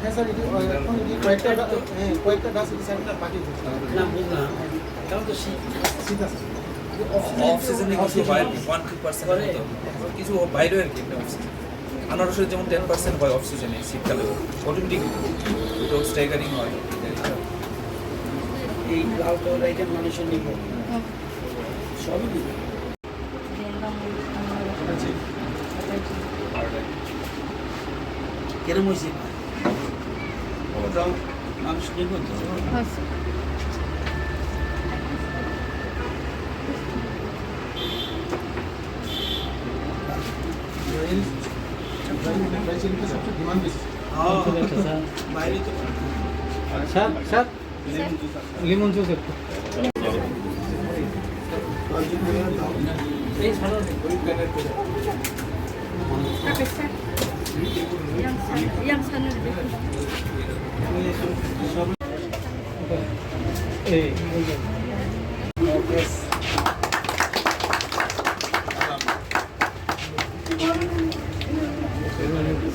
হ্যাঁ স্যার কয়েকটা হ্যাঁ কয়েকটা গাছ স্যার বাকি না কিছু হয় বাইরে আর কি আনারসের যেমন টেন পার্সেন্ট হয় অফ সিজনে শীতকালে অটোমেটিক রোড স্ট্রাইকারিং হয়। এই লাল কালার আইটেম মানুষের নিব। সবই নিব কেরম হয়েছে? মানুষ নিব তো। রাইসের সবচেয়ে ডিমান্ড বেশি হ্যাঁ, বাইরে তো Sir, sir. Lemon juice একটু। এই ছাড়ো। Yang sana এই, ওই যে।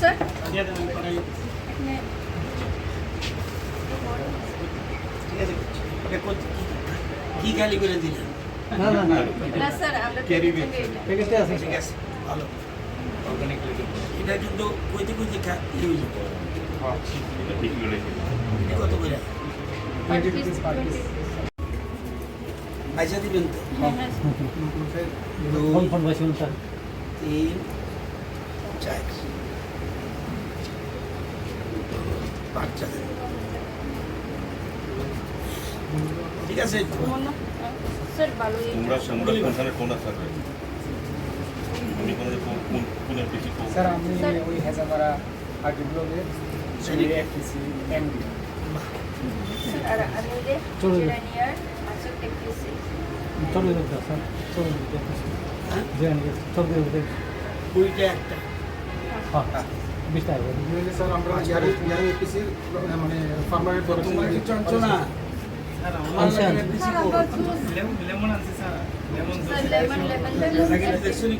Sir? ঠিক আছে এটা কত- কি গালি করে দিলেন না, না, না। প্যাকেটে আছে। ঠিক আছে ভালো এটা কিন্তু কইতে কইতে এটা কত করে পয়সা দিবেন তো তিন চার দেন ঠিক আছে. তোমরা তোমরা কোনখানে কোন থাকবে আমি কোন কোন কোন পিসি কোন স্যার আমি ওই হেজামারা আগে ব্লগে. FTC MD ara- ano yun? Sorry. Chiranier, masuk TPC. চলো স্যার চলো দেখতে হ্যাঁ জয়েন চলো দেখতে কুড়িটা একটা হ্যাঁ করে। স্যার আমরা ইয়ারে ইয়ারে এফটিসি মানে ফার্মারের তোমার কি চঞ্চনা আনসান। Sir, lemon, lemon, lemon. দেখছ নি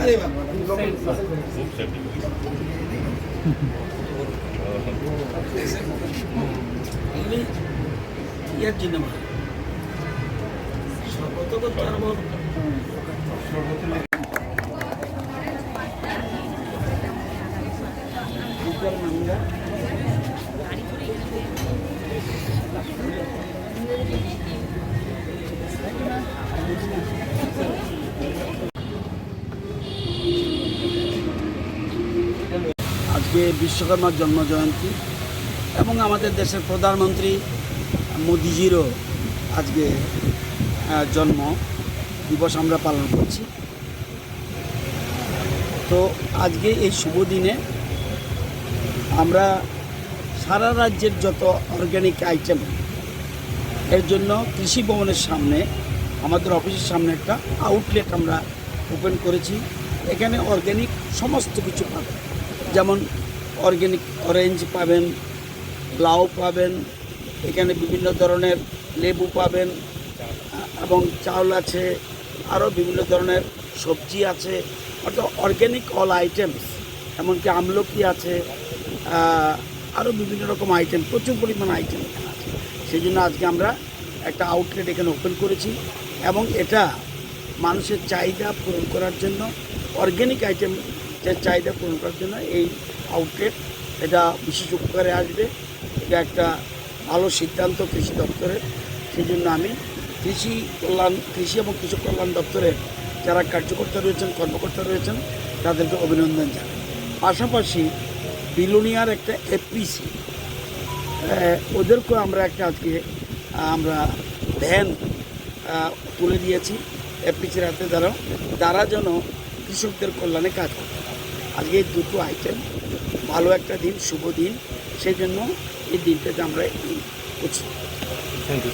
আরে বাবা এগুলি ইয়ার জন্য সর্বত বিশ্বকর্মার জন্মজয়ন্তী এবং আমাদের দেশের প্রধানমন্ত্রী মোদিজিরও আজকে জন্ম দিবস আমরা পালন করছি। তো আজকে এই শুভ দিনে আমরা সারা রাজ্যের যত অর্গ্যানিক আইটেম এর জন্য কৃষি ভবনের সামনে, আমাদের অফিসের সামনে একটা আউটলেট আমরা ওপেন করেছি। এখানে অর্গ্যানিক সমস্ত কিছু পাবেন। যেমন অর্গ্যানিক অরেঞ্জ পাবেন, লাউ পাবেন, এখানে বিভিন্ন ধরনের লেবু পাবেন, এবং চাউল আছে, আরও বিভিন্ন ধরনের সবজি আছে, অর্থাৎ অর্গ্যানিক অল আইটেমস এমনকি আমলকি আছে আরও বিভিন্ন রকম আইটেম প্রচুর পরিমাণ আইটেম এখানে আছে। সেই জন্য আজকে আমরা একটা আউটলেট এখানে ওপেন করেছি, এবং এটা মানুষের চাহিদা পূরণ করার জন্য অর্গ্যানিক আইটেম যে চাহিদা পূরণ করার জন্য এই আউটলেট এটা বিশেষ উপকারে আসবে। এটা একটা ভালো সিদ্ধান্ত কৃষি দপ্তরের। সেই জন্য আমি কৃষি কল্যাণ, কৃষি এবং কৃষক কল্যাণ দপ্তরের যারা কার্যকর্তা রয়েছেন, কর্মকর্তা রয়েছেন, তাদেরকে অভিনন্দন জানাই। পাশাপাশি বিলোনিয়ার একটা এপিসি ওদেরকেও আমরা একটা আজকে আমরা ভ্যান তুলে দিয়েছি। এপিসির হাতে দ্বারা তারা যেন কৃষকদের কল্যাণে কাজ করে আজকে এই দুটো আইটেম ভালো একটা দিন, শুভ দিন, সেই জন্য এই দিনটাতে আমরা করছি। Thank you